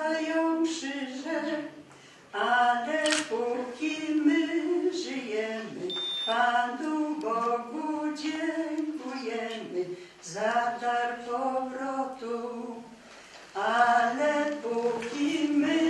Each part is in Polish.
mają krzyże, ale póki my żyjemy, Panu Bogu dziękujemy za dar powrotu. Ale póki my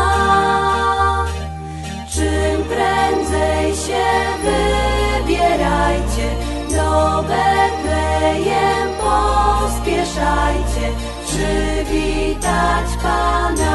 przywitać Pana.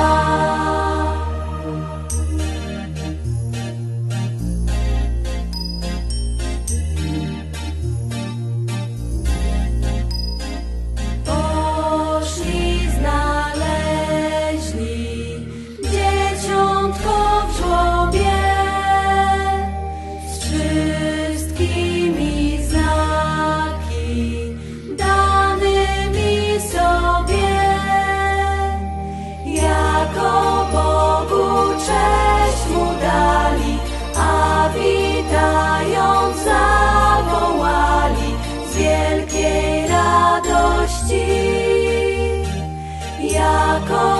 Jacob.